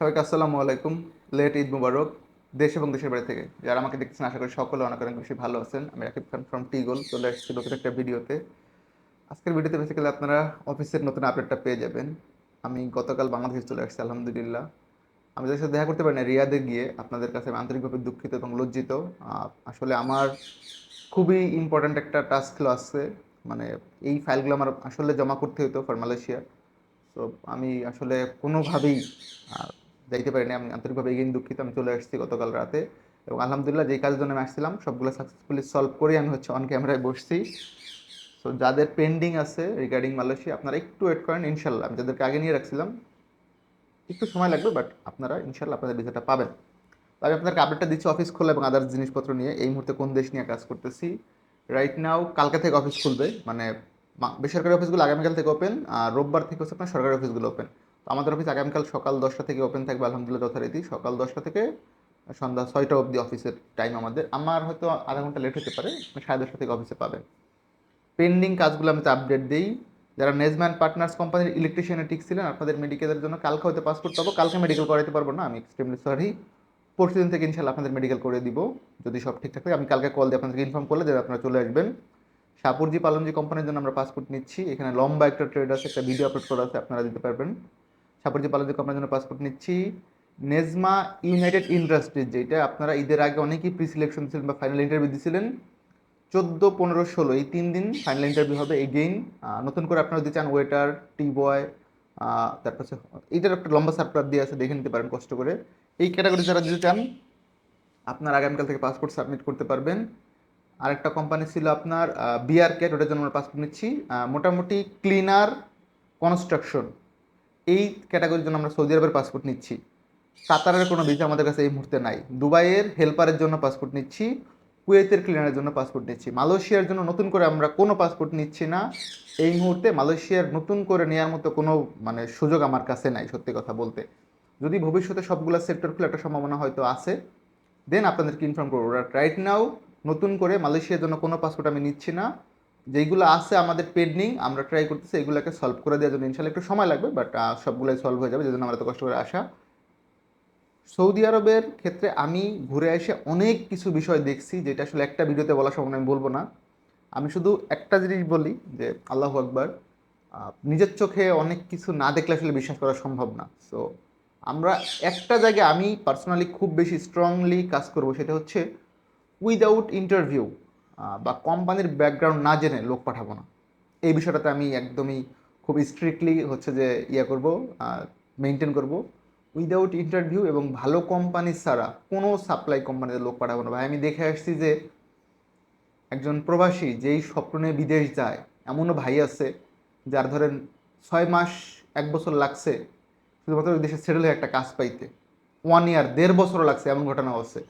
সবাইকে আসসালামু আলাইকুম। লেট ঈদ মুবারক। দেশ এবং দেশের বাড়ি থেকে যারা আমাকে দেখছেন আশা করি সকলে অনেক অনেক বেশি ভালো আছেন। আমি রাকিব খান ফ্রম টিগল চলে এসেছি নতুন একটা ভিডিওতে। আজকের ভিডিওতে বেসিক্যালি আপনারা অফিসের নতুন আপডেটটা পেয়ে যাবেন। আমি গতকাল বাংলাদেশে চলে আসছি, আলহামদুলিল্লাহ। আমি যাদের সাথে দেখা করতে পারি না রিয়াদে গিয়ে আপনাদের কাছে আমি আন্তরিকভাবে দুঃখিত এবং লজ্জিত। আসলে আমার খুবই ইম্পর্ট্যান্ট একটা টাস্ক আসছে মানে এই ফাইলগুলো আমার আসলে জমা করতে হতো ফর মালয়েশিয়া। তো আমি আসলে কোনোভাবেই যাইতে পারিনি। আমি আন্তরিকভাবে এগিয়ে দুঃখিত, আমি চলে আসছি গতকাল রাতে। এবং আলহামদুলিল্লাহ যেই কাজের জন্য আমি আসছিলাম, সবগুলো সাকসেসফুলি সলভ করে আমি হচ্ছে অন ক্যামেরায় বসছি। সো যাদের পেন্ডিং আছে রিগার্ডিং মালয়েশিয়া, আপনারা একটু ওয়েট করেন, ইনশাল্লাহ। আমি যাদেরকে আগে নিয়ে রাখছিলাম, একটু সময় লাগবে বাট আপনারা ইনশাল্লাহ আপনাদের ভিসাটা পাবেন। আমি আপনাদেরকে আপডেটটা দিচ্ছি অফিস খোলা এবং আদার্স জিনিসপত্র নিয়ে। এই মুহূর্তে কোন দেশ নিয়ে কাজ করতেছি? রাইট নাও কালকে থেকে অফিস খুলবে মানে বেসরকারি অফিসগুলো আগামীকাল থেকে ওপেন আর রোববার থেকে হচ্ছে আপনার সরকারি অফিসগুলো ওপেন আমাদের অফিস আগামীকাল সকাল দশটা থেকে ওপেন থাকবে, আলহামদুলিল্লাহ যথারীতি। সকাল দশটা থেকে সন্ধ্যা ছয়টা অবধি অফিসের টাইম আমাদের। আমার হয়তো আধা ঘণ্টা লেট হতে পারে সাড়ে দশটা থেকে অফিসে পাবেন পেন্ডিং কাজগুলো আমি তো আপডেট দিই। যারা নেজম্যান পার্টনার্স কোম্পানির ইলেকট্রিশিয়ানে ঠিক ছিলেন, আপনাদের মেডিকেলের জন্য কালকে হয়তো পাসপোর্ট পাবো কালকে মেডিকেল করাতে পারব না, আমি এক্সট্রিমলি সরি পরশু দিন থেকে ইনশাল্লাহ আপনাদের মেডিকেল করে দিব, যদি সব ঠিকঠাক থাকে। আমি কালকে কল দিয়ে আপনাদেরকে ইনফর্ম করলে যে আপনারা চলে আসবেন। সাপুরজি পালনজি কোম্পানির জন্য আমরা পাসপোর্ট নিচ্ছি। এখানে লম্বা একটা ট্রেড আছে, একটা ভিডিও আপলোড করা আছে, আপনারা দিতে পারবেন। সাপুরজি পালনজি কোম্পানির জন্য পাসপোর্ট নিচ্ছি। নেজমা ইউনাইটেড ইন্ডাস্ট্রিজ যেটা আপনারা ঈদের আগে অনেকেই প্রি সিলেকশন ছিলেন বা ফাইনাল ইন্টারভিউ দিয়েছিলেন চোদ্দ, পনেরো, ষোলো, এই তিন দিন ফাইনাল ইন্টারভিউ হবে এগেইন নতুন করে আপনারা যদি চান ওয়েটার টি বয় তারপর এইটার একটা লম্বা সার্কুলার দিয়ে আছে, দেখে নিতে পারেন কষ্ট করে। এই ক্যাটাগরি যারা যদি চান, আপনার আগামীকাল থেকে পাসপোর্ট সাবমিট করতে পারবেন। আরেকটা কোম্পানি ছিল আপনার বিআর কেট ওটার জন্য আমরা পাসপোর্ট নিচ্ছি। মোটামুটি ক্লিনার কনস্ট্রাকশন এই ক্যাটাগরির জন্য আমরা সৌদি আরবের পাসপোর্ট নিচ্ছি। কাতারের কোনো ভিসা আমাদের কাছে এই মুহূর্তে নাই। দুবাইয়ের হেল্পারের জন্য পাসপোর্ট নিচ্ছি। কুয়েতের ক্লিনারের জন্য পাসপোর্ট নিচ্ছি। মালয়েশিয়ার জন্য নতুন করে আমরা কোনো পাসপোর্ট নিচ্ছি না। এই মুহূর্তে মালয়েশিয়ার নতুন করে নেওয়ার মতো কোনো মানে সুযোগ আমার কাছে নাই, সত্যি কথা বলতে। যদি ভবিষ্যতে সবগুলো সেক্টর খুলে একটা সম্ভাবনা হয়তো আছে দেন আপনাদেরকে ইনফর্ম করব। রাইট নাও নতুন করে মালয়েশিয়ার জন্য কোনো পাসপোর্ট আমি নিচ্ছি না। যেইগুলো আছে আমাদের পেন্ডিং, আমরা ট্রাই করতেছি, এগুলোকে সলভ করে দেওয়ার জন্য। ইনশাল্লাহ একটু সময় লাগবে বাট সবগুলোই সলভ হয়ে যাবে, যেজন্য আমরা তো কষ্ট করে আসা। সৌদি আরবের ক্ষেত্রে আমি ঘুরে এসে অনেক কিছু বিষয় দেখছি, যেটা আসলে একটা ভিডিওতে বলা সম্ভব আমি বলব না। আমি শুধু একটা জিনিস বলি, যে আল্লাহ আকবার নিজের চোখে অনেক কিছু না দেখলে আসলে বিশ্বাস করা সম্ভব না। সো আমরা একটা জায়গায় আমি পার্সোনালি খুব বেশি স্ট্রংলি কাজ করব, সেটা হচ্ছে উইদাউট ইন্টারভিউ বা কোম্পানির ব্যাকগ্রাউন্ড না জেনে লোক পাঠাবো না। এই বিষয়টাতে আমি একদমই খুব স্ট্রিক্টলি হচ্ছে যে ইয়ে করব মেনটেন করব। উইদাউট ইন্টারভিউ এবং ভালো কোম্পানি ছাড়া কোনো সাপ্লাই কোম্পানিতে লোক পাঠাবো না। ভাই, আমি দেখে আসছি যে একজন প্রবাসী যেই স্বপ্ন নিয়ে বিদেশ যায়, এমনও ভাই আছে যার ধরেন ছয় মাস, এক বছর লাগছে, শুধুমাত্র দেশে সেটেল হয়ে একটা কাজ পাইতে। ওয়ান ইয়ার দেড় বছরও লাগছে, এমন ঘটনাও আছে।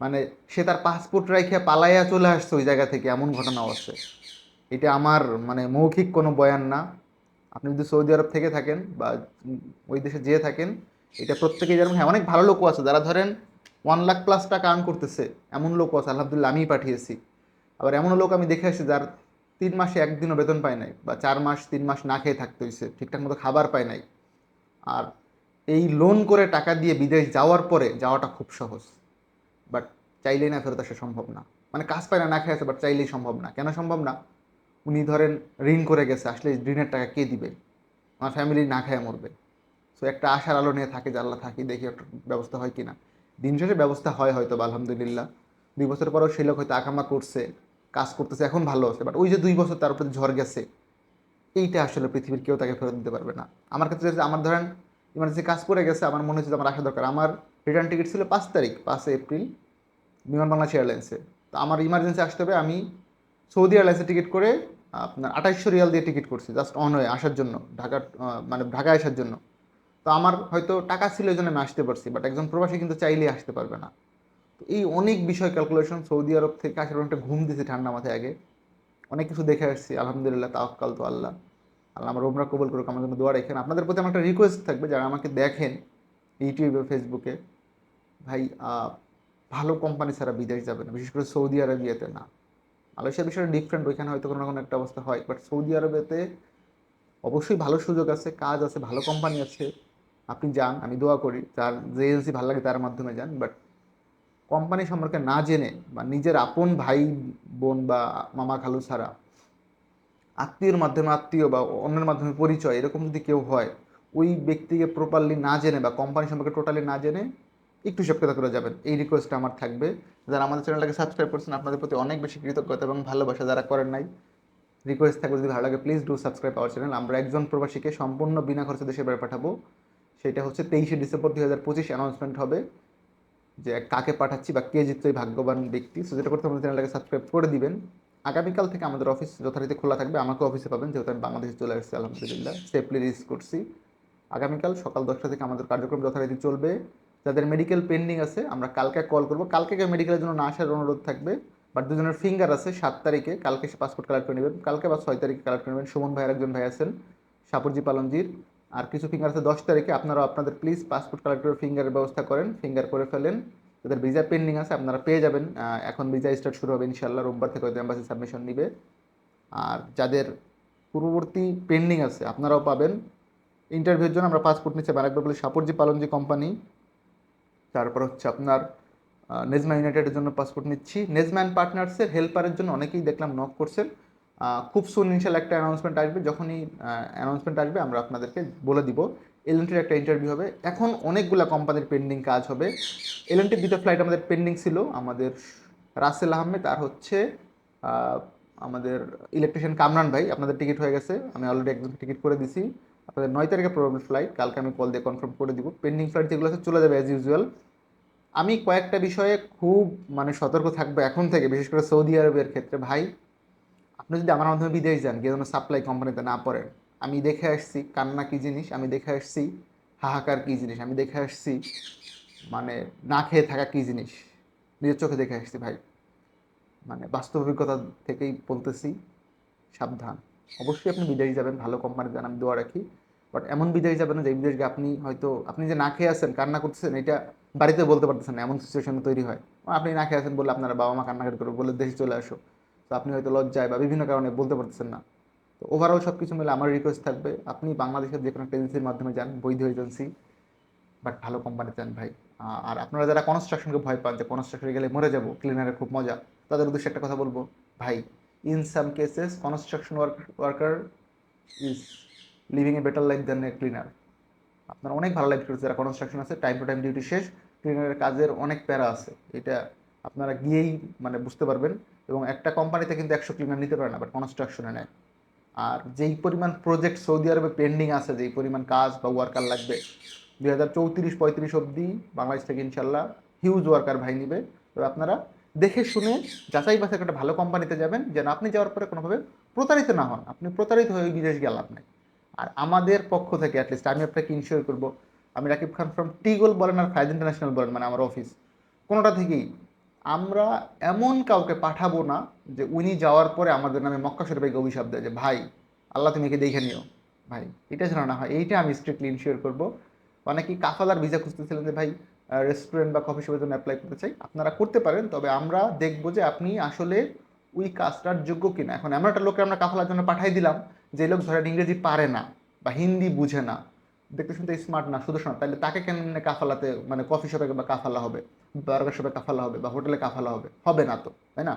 মানে সে তার পাসপোর্ট রাইখে পালাইয়া চলে আসছে ওই জায়গা থেকে, এমন ঘটনাও আছে এটা আমার মানে মৌখিক কোনো বয়ান না। আপনি যদি সৌদি আরব থেকে থাকেন বা ওই দেশে যেয়ে থাকেন, এটা প্রত্যেকেই যেরকম হ্যাঁ অনেক ভালো লোকও আছে। যারা ধরেন ওয়ান লাখ প্লাস টাকা আর্ন করতেছে, এমন লোকও আছে। আলহামদুলিল্লাহ, আমিই পাঠিয়েছি। আবার এমনও লোক আমি দেখে আসছি যার তিন মাসে একদিনও বেতন পায় নাই বা চার মাস, তিন মাস না খেয়ে থাকতে হয়েছে ঠিকঠাক মতো খাবার পায় নাই। আর এই লোন করে টাকা দিয়ে বিদেশ যাওয়ার পরে যাওয়াটা খুব সহজ। বাট চাইলেই না ফেরত আসা সম্ভব না। মানে কাজ পায় না না খেয়ে আছে বাট চাইলেই সম্ভব না। কেন সম্ভব না? উনি ধরেন ঋণ করে গেছে, আসলে ঋণের টাকা কে দিবে? আমার ফ্যামিলি না খেয়ে মরবে। সো একটা আশার আলো নিয়ে থাকে আল্লাহ থাকি, দেখি একটা ব্যবস্থা হয় কিনা। দিন শেষে ব্যবস্থা হয় হয়তো বা, আলহামদুলিল্লাহ। দুই বছর পরেও সেই লোক হয়তো আকামা করছে, কাজ করতেছে, এখন ভালো আছে। বাট ওই যে দুই বছর তার উপরে ঝড় গেছে, এইটা আসলে পৃথিবীর কেউ তাকে ফেরত দিতে পারবে না। আমার ক্ষেত্রে আমার ধরেন ইমার্জেন্সি কাজ করে গেছে, আমার মনে হচ্ছে আমার আসা দরকার। আমার রিটার্ন টিকিট ছিল পাঁচ তারিখ পাঁচে এপ্রিল বিমান বাংলাদেশ এয়ারলাইন্সে। তো আমার ইমার্জেন্সি আসতে হবে, আমি সৌদি এয়ারলাইন্সে টিকিট করে, আপনার আঠাইশশো রিয়াল দিয়ে টিকিট করছি জাস্ট অন হয়ে আসার জন্য ঢাকা মানে ঢাকায় আসার জন্য। তো আমার হয়তো টাকা ছিল এই জন্য আমি আসতে পারছি বাট একজন প্রবাসী কিন্তু চাইলেই আসতে পারবে না। তো এই অনেক বিষয় ক্যালকুলেশন সৌদি আরব থেকে আসার একটা ঘুম দিয়েছি ঠান্ডা মাথায় আগে। অনেক কিছু দেখে আসছি, আলহামদুলিল্লাহ, তাওয়াক্কাল তো আল্লাহ। আল্লাহ আমার ওমরা কবুল করুক, আমার জন্য দোয়া রেখেন। আপনাদের প্রতি আমার একটা রিকোয়েস্ট থাকবে, যারা আমাকে দেখেন, ইউটিউবে ফেসবুকে ভাই ভালো কোম্পানি ছাড়া বিদেশ যাবে না, বিশেষ করে সৌদি আরবিয়াতে না। মালয়েশিয়ার বিষয়টা ডিফারেন্ট ওইখানে হয়তো কোনো না কোনো একটা অবস্থা হয় বাট সৌদি আরবেতে অবশ্যই ভালো সুযোগ আছে, কাজ আছে, ভালো কোম্পানি আছে। আপনি যান, আমি দোয়া করি তার যে এজেন্সি ভালো লাগে তার মাধ্যমে যান বাট কোম্পানি সম্পর্কে না জেনে বা নিজের আপন ভাই, বোন বা মামা খালু ছাড়া আত্মীয়র মাধ্যমে আত্মীয় বা অন্যের মাধ্যমে পরিচয় এরকম যদি কেউ হয়, ওই ব্যক্তিকে প্রপারলি না জেনে বা কোম্পানি সম্পর্কে টোটালি না জেনে একটু সক্রিয়তা করে যাবেন। এই রিকোয়েস্টটা আমার থাকবে। যারা আমাদের চ্যানেলটাকে সাবস্ক্রাইব করছেন, আপনাদের প্রতি অনেক বেশি কৃতজ্ঞতা এবং ভালোবাসা যারা করেন নাই রিকোয়েস্ট থাকবে যদি ভালো লাগে please do subscribe our channel আমরা একজন প্রবাসীকে সম্পূর্ণ বিনা খরচে দেশের বাইরে পাঠাবো। সেটা হচ্ছে তেইশে ডিসেম্বর দুই হাজার পঁচিশ অ্যানাউন্সমেন্ট হবে যে কাকে পাঠাচ্ছি বা কে জিতছে ভাগ্যবান ব্যক্তি। সো যেটা করতে আমাদের চ্যানেলটাকে সাবস্ক্রাইব করে দিবেন। আগামীকাল থেকে আমাদের অফিস যথারীতি খোলা থাকবে। আমাকে অফিসে পাবেন, যেহেতু আমি বাংলাদেশে চলে আসছি, আলহামদুলিল্লাহ। সেফলি রিস করছি। আগামীকাল সকাল দশটা থেকে আমাদের কার্যক্রম যথারীতি চলবে। যাদের মেডিকেল পেন্ডিং আছে, আমরা কালকে কল করব। কালকে মেডিকেলের জন্য না আসার অনুরোধ থাকবে বাট দুজনের ফিঙ্গার আছে সাত তারিখে, কালকে সে পাসপোর্ট কালেক্ট করে নেবেন। কালকে বা ছয় তারিখে কালেক্ট করে নেবেন। সুমন ভাইয়ের একজন ভাই আছেন, সাপুরজি পালনজির। আর কিছু ফিঙ্গার আছে দশ তারিখে আপনারা আপনাদের প্লিজ পাসপোর্ট কালেক্টরের ফিঙ্গারের ব্যবস্থা করেন ফিঙ্গার করে ফেলেন। যাদের ভিসা পেন্ডিং আছে, আপনারা পেয়ে যাবেন। এখন ভিসা স্টার্ট শুরু হবে ইনশাল্লাহ রোববার থেকে হয়তো এম্বাসি সাবমিশন নিবে। আর যাদের পূর্ববর্তী পেন্ডিং আছে, আপনারাও পাবেন। ইন্টারভিউর জন্য আমরা পাসপোর্ট নিচ্ছে বারাকবার বলে সাপুরজি পালনজি কোম্পানি তারপর হচ্ছে আপনার নেজমা ইউনাইটেডের জন্য পাসপোর্ট নিচ্ছি। নেজম্যান পার্টনার্সের হেল্পারের জন্য অনেকেই দেখলাম নক করছেন। খুব সুন ইনশাল একটা অ্যানাউন্সমেন্ট আসবে। যখনই অ্যানাউন্সমেন্ট আসবে আমরা আপনাদেরকে বলে দিব। এলএনটির একটা ইন্টারভিউ হবে। এখন অনেকগুলা কোম্পানির পেন্ডিং কাজ হবে। এলএনটির দুটো ফ্লাইট আমাদের পেন্ডিং ছিল। আমাদের রাসেল আহমেদ আর হচ্ছে আমাদের ইলেকট্রিশিয়ান কামরান ভাই। আপনাদের টিকিট হয়ে গেছে। আমি অলরেডি একজন টিকিট করে দিছি। আপনাদের নয় তারিখে প্রবলেম ফ্লাইট কালকে আমি কল দিয়ে কনফার্ম করে দিব। পেন্ডিং ফ্লাইট যেগুলো আছে, চলে যাবে অ্যাজ ইউজুয়াল আমি কয়েকটা বিষয়ে খুব মানে সতর্ক থাকব এখন থেকে, বিশেষ করে সৌদি আরবের ক্ষেত্রে। ভাই, আপনি যদি আমার মাধ্যমে বিদেশ যান, গিয়ে যেন সাপ্লাই কোম্পানিতে না পড়েন, আমি দেখে আসছি কান্না কী জিনিস, আমি দেখে আসছি হাহাকার কী জিনিস, আমি দেখে আসছি মানে না খেয়ে থাকা কী জিনিস, নিজের চোখে দেখে আসছি ভাই। মানে বাস্তব অভিজ্ঞতা থেকেই বলতেছি, সাবধান। অবশ্যই আপনি বিদেশ যাবেন, ভালো কোম্পানি যান, আমি দোয়া রাখি। বাট এমন বিদেশ যাবেন না যে বিদেশ আপনি হয়তো, আপনি যে না খেয়ে আছেন, কান্না করতেছেন, এটা বাড়িতে বলতে পারতেছেন না, এমন সিচুয়েশন তৈরি হয়। আপনি না খেয়ে আছেন বলে আপনার বাবা মা কান্নাকাটি করে বলে দেশে চলে আসো। তো আপনি হয়তো লজ্জায় বা বিভিন্ন কারণে বলতে পারতেছেন না। তো ওভারঅল সব কিছু মিলে আমার রিকোয়েস্ট থাকবে, আপনি বাংলাদেশের যে কোনো এজেন্সির মাধ্যমে যান, বৈধ এজেন্সি বাট ভালো কোম্পানি চান ভাই। আর আপনারা যারা কনস্ট্রাকশনকে ভয় পান, যে কনস্ট্রাকশনে গেলে মরে যাব ক্লিনারের খুব মজা। তাদের উদ্দেশ্যে একটা কথা বলব, ভাই in some cases construction work worker is living a better life than a cleaner আপনার অনেক ভালো লাইফ করছে, যারা কনস্ট্রাকশন আছে টাইম টু টাইম ডিউটি শেষ ক্লিনারের কাজের অনেক প্যারা আছে। এটা আপনারা গিয়েই মানে বুঝতে পারবেন এবং একটা কোম্পানিতে কিন্তু একশো ক্লিনার নিতে পারে না বাট কনস্ট্রাকশনে নেয়। আর যেই পরিমাণ প্রজেক্ট সৌদি আরবে পেন্ডিং আছে, যেই পরিমাণ কাজ বা ওয়ার্কার লাগবে, দুই হাজার চৌত্রিশ, পঁয়ত্রিশ অবধি বাংলাদেশ থেকে ইনশাল্লাহ হিউজ ওয়ার্কার ভাই নিবে। তবে আপনারা দেখে শুনে যাচাই বাছাই একটা ভালো কোম্পানিতে যাবেন, যেন আপনি যাওয়ার পরে কোনোভাবে প্রতারিত না হন। আপনি প্রতারিত হয়ে বিদেশ লাভ নেই। আর আমাদের পক্ষ থেকে অ্যাটলিস্ট আমি আপনাকে ইনশিওর করব, আমি রাকিব খান ফ্রম টিগোল বলেন আর ফাইজ ইন্টারন্যাশনাল বলেন মানে আমার অফিস কোনোটা থেকেই আমরা এমন কাউকে পাঠাবো না যে উনি যাওয়ার পরে আমাদের নামে মক্কা শরীফকে অভিশাপ দেয় যে, ভাই, আল্লাহ তুমি একে দেখে নিও। ভাই, এটা যেন না হয়, এইটা আমি স্ট্রিক্টলি ইনশিওর করব। অনেকেই কাফালার ভিসা খুঁজতেছিলেন যে, ভাই রেস্টুরেন্ট বা কফি শপের জন্য অ্যাপ্লাই করতে চাই। আপনারা করতে পারেন, তবে আমরা দেখব যে আপনি আসলে ওই কাজটার যোগ্য কিনা। এখন এমন একটা লোককে আমরা কাফালার জন্য পাঠাই দিলাম যে লোক ধরেন ইংরেজি পারে না বা হিন্দি বুঝে না, দেখতে শুনতে স্মার্ট না, শুধু শোনা তাহলে তাকে কেন কাফালাতে মানে কফি শপে বা কাফালা হবে বার্গার শপে কাফালা হবে বা হোটেলে কাফালা হবে? হবে না তো, তাই না?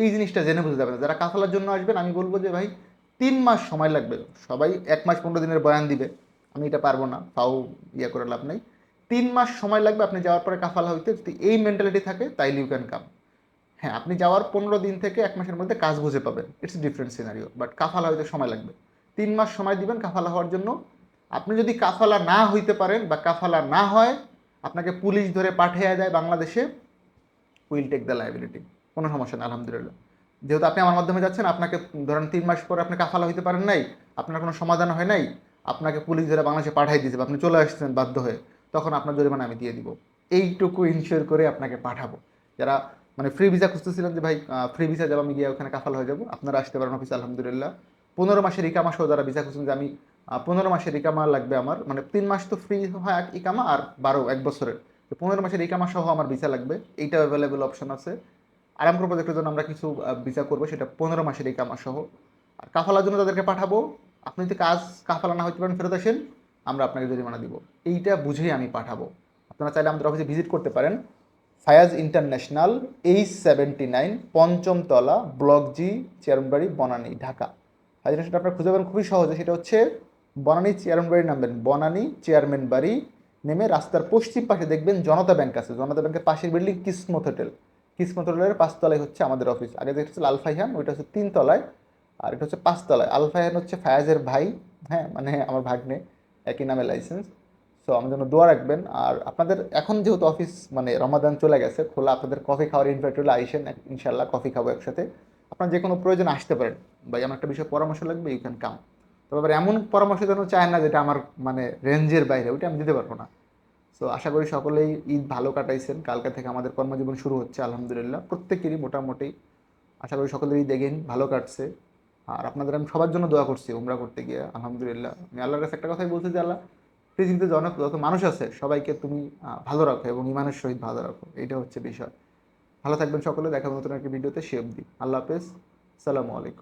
এই জিনিসটা জেনে বুঝতে যাবে না। যারা কাফালার জন্য আসবেন, আমি বলব যে ভাই, তিন মাস সময় লাগবে। সবাই এক মাস পনেরো দিনের বয়ান দিবে, আমি এটা পারব না তাও ইয়ে করে লাভ নেই। তিন মাস সময় লাগবে আপনি যাওয়ার পরে কাফালা হইতে এই মেন্টালিটি থাকে, তাইলে ইউ ক্যান কাম হ্যাঁ আপনি যাওয়ার পনেরো দিন থেকে এক মাসের মধ্যে কাজ বুঝে পাবেন। ইটস ডিফারেন্ট সিনারিও বাট কাফালা হইতে সময় লাগবে। তিন মাস সময় দিবেন কাফালা হওয়ার জন্য। আপনি যদি কাফালা না হইতে পারেন বা কাফালা না হয়, আপনাকে পুলিশ ধরে পাঠিয়ে দেয় বাংলাদেশে উইল টেক দ্য লাইবিলিটি কোনো সমস্যা না আলহামদুলিল্লাহ। যেহেতু আপনি আমার মাধ্যমে যাচ্ছেন, আপনাকে ধরেন তিন মাস পরে আপনি কাফালা হইতে পারেন নাই, আপনার কোনো সমাধান হয় নাই, আপনাকে পুলিশ ধরে বাংলাদেশে পাঠাই দিয়েছে আপনি চলে আসছেন বাধ্য হয়ে, তখন আপনার জরিমানা আমি দিয়ে দিব। এইটুকু ইনশিওর করে আপনাকে পাঠাবো। যারা মানে ফ্রি ভিসা খুঁজতেছিলেন যে, ভাই ফ্রি ভিসা যাব, আমি গিয়ে ওখানে কাফাল হয়ে যাব। আপনারা আসতে পারেন অফিসে আলহামদুলিল্লাহ। পনেরো মাসের ইকামা সহ যারা ভিসা খুঁজছেন যে, আমি পনেরো মাসের ইকামা লাগবে আমার। মানে তিন মাস তো ফ্রি হয় এক ইকামা আর বারো, এক বছরের। তো পনেরো মাসের ইকামা সহ আমার ভিসা লাগবে। এইটা অ্যাভেলেবেল অপশন আছে। আরামপুর প্রজেক্টের জন্য আমরা কিছু ভিসা করব, সেটা পনেরো মাসের ইকামা সহ। আর কাফালার জন্য তাদেরকে পাঠাবো। আপনি যদি কাজ কাফালা না হইতে পারেন, ফেরত আসেন, আমরা আপনাকে জরিমানা দিব। এইটা বুঝেই আমি পাঠাবো। আপনারা চাইলে আমাদের অফিসে ভিজিট করতে পারেন। Fayaz international H seventy nine পঞ্চমতলা block G Chairmanbari Banani, Dhaka. Fayaz international আপনার খুঁজে পাবেন খুবই সহজে, সেটা হচ্ছে বনানী চেয়ারম্যানবাড়ি নামবেন বনানী চেয়ারম্যান বাড়ি নেমে রাস্তার পশ্চিম পাশে দেখবেন জনতা ব্যাংক আছে। জনতা ব্যাংকের পাশের বিল্ডিং কিসমত হোটেল। কিসমত হোটেলের পাঁচতলায় হচ্ছে আমাদের অফিস। আগে যেটা হচ্ছে আলফাইহান ওইটা হচ্ছে তিনতলায়। আর এটা হচ্ছে পাঁচতলায়। আলফাইহান হচ্ছে ফায়াজের ভাই। হ্যাঁ মানে আমার ভাগ্নে, একই নামে লাইসেন্স সো আমার জন্য দোয়া রাখবেন। আর আপনাদের এখন যেহেতু অফিস মানে রমাদান চলে গেছে, খোলা আপনাদের কফি খাওয়ার ইনভাইট হলে আইসেন ইনশাল্লাহ কফি খাব একসাথে। আপনার যে কোনো প্রয়োজন আসতে পারেন। ভাই, আমার একটা বিষয়ে পরামর্শ লাগবে ইউ ক্যান কাম তবে এমন পরামর্শ যেন চায় না, যেটা আমার মানে রেঞ্জের বাইরে, ওইটা আমি দিতে পারব না। সো আশা করি সকলেই ঈদ ভালো কাটাইছেন। কালকে থেকে আমাদের কর্মজীবন শুরু হচ্ছে, আলহামদুলিল্লাহ। প্রত্যেকেরই মোটামুটি, আশা করি সকলেরই দেখেন ভালো কাটছে। আর আপনাদের, আমি সবার জন্য দোয়া করছি, উমরা করতে গিয়ে, আলহামদুলিল্লাহ। আমি আল্লাহর কাছে একটা কথাই বলছি যে আল্লাহ পৃথিবীতে জনক যত মানুষ আছে, সবাইকে তুমি ভালো রাখো এবং ইমানের সহিত ভালো রাখো। এটা হচ্ছে বিষয়। ভালো থাকবেন সকলে, দেখা নতুন একটি ভিডিওতে, সে অবধি। আল্লাহ হাফেজ। সালামু আলাইকুম।